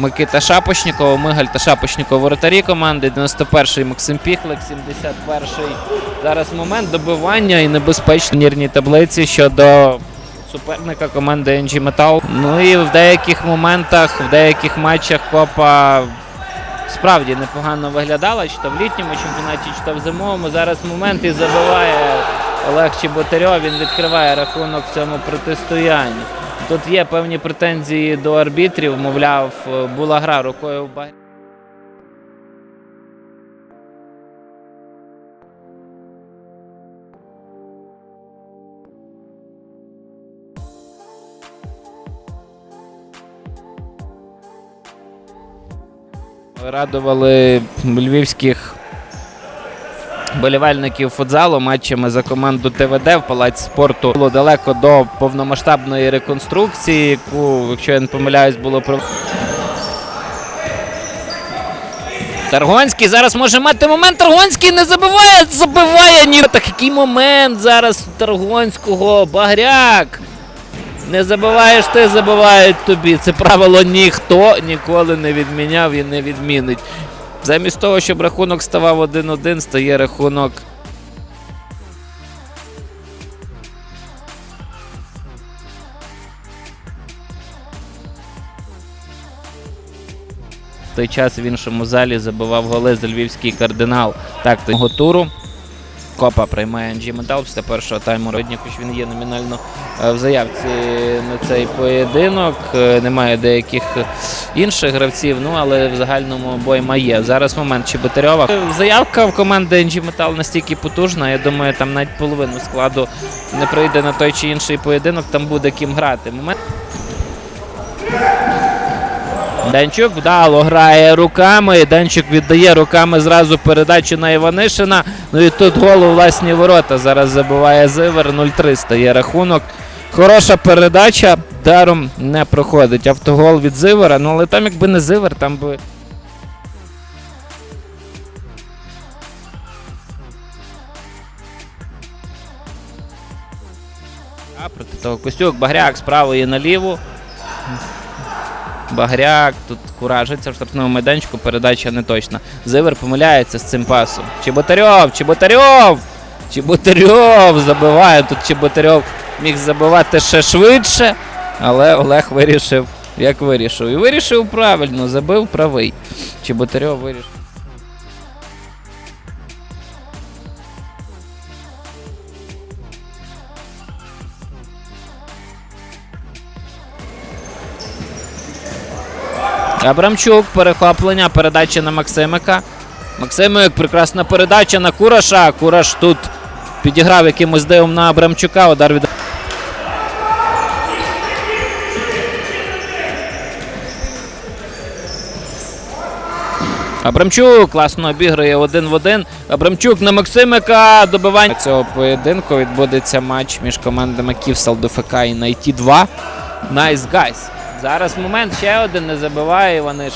Микита Шапошніков, Мигаль та Шапошніков воротарі команди. 91-й Максим Піхлик, 71-й. Зараз момент добивання і небезпечні нірній таблиці щодо суперника команди NG Metal. Ну і в деяких моментах, в деяких матчах Копа справді непогано виглядала, чи то в літньому чемпіонаті, чи то в зимовому. Зараз момент і забиває Олег Чеботарьов. Він відкриває рахунок в цьому протистоянні. Тут є певні претензії до арбітрів, мовляв, була гра рукою в багі. Радували львівських болівальників футзалу матчами за команду ТВД в палаці спорту. Було далеко до повномасштабної реконструкції, яку, якщо я не помиляюсь, було про. Таргонський зараз може мати момент. Таргонський не забиває, забиває ні. Так який момент зараз у Таргонського. Багряк. Не забиваєш ти, забивають тобі. Це правило ніхто ніколи не відміняв і не відмінить. Замість того, щоб рахунок ставав 1-1, стає рахунок. В той час в іншому залі забивав голи за львівський кардинал. Так, того туру. Копа приймає NG Метал після першого тайму. Родні, хоч він є номінально е, в заявці на цей поєдинок. Е, Немає деяких інших гравців, ну але в загальному обойма є. Зараз момент Чеботарьова. Е, Заявка в команди NG Metal настільки потужна. Я думаю, там навіть половину складу не прийде на той чи інший поєдинок, там буде ким грати. Момент. Данчук вдало грає руками. Данчук віддає руками зразу передачу на Іванишина. Ну і тут гол у власні ворота. Зараз забиває Зивер. 0-3 стає рахунок. Хороша передача. Даром не проходить. Автогол від Зивера. Ну але там, якби не Зивер, там би. А проти того Костюк, Багряк з правої наліву. Багряк тут куражиться в штрафному майданчику, передача не точна. Зивер помиляється з цим пасом. Чеботарьов, Чеботарьов! Чеботарьов забиває. Тут Чеботарьов міг забивати ще швидше, але Олег вирішив, як вирішив. І вирішив правильно, забив правий. Чеботарьов вирішив. Абрамчук, перехоплення, передача на Максимика. Максимик, прекрасна передача на Кураша. Кураш тут підіграв якимось дивом на Абрамчука. Удар від. Абрамчук класно обігрує один в один. Абрамчук на Максимика добивання цього поєдинку відбудеться матч між командами Ківсал ДФК і Найті 2. Найс гайс. Зараз момент ще один не забиває Іваниш.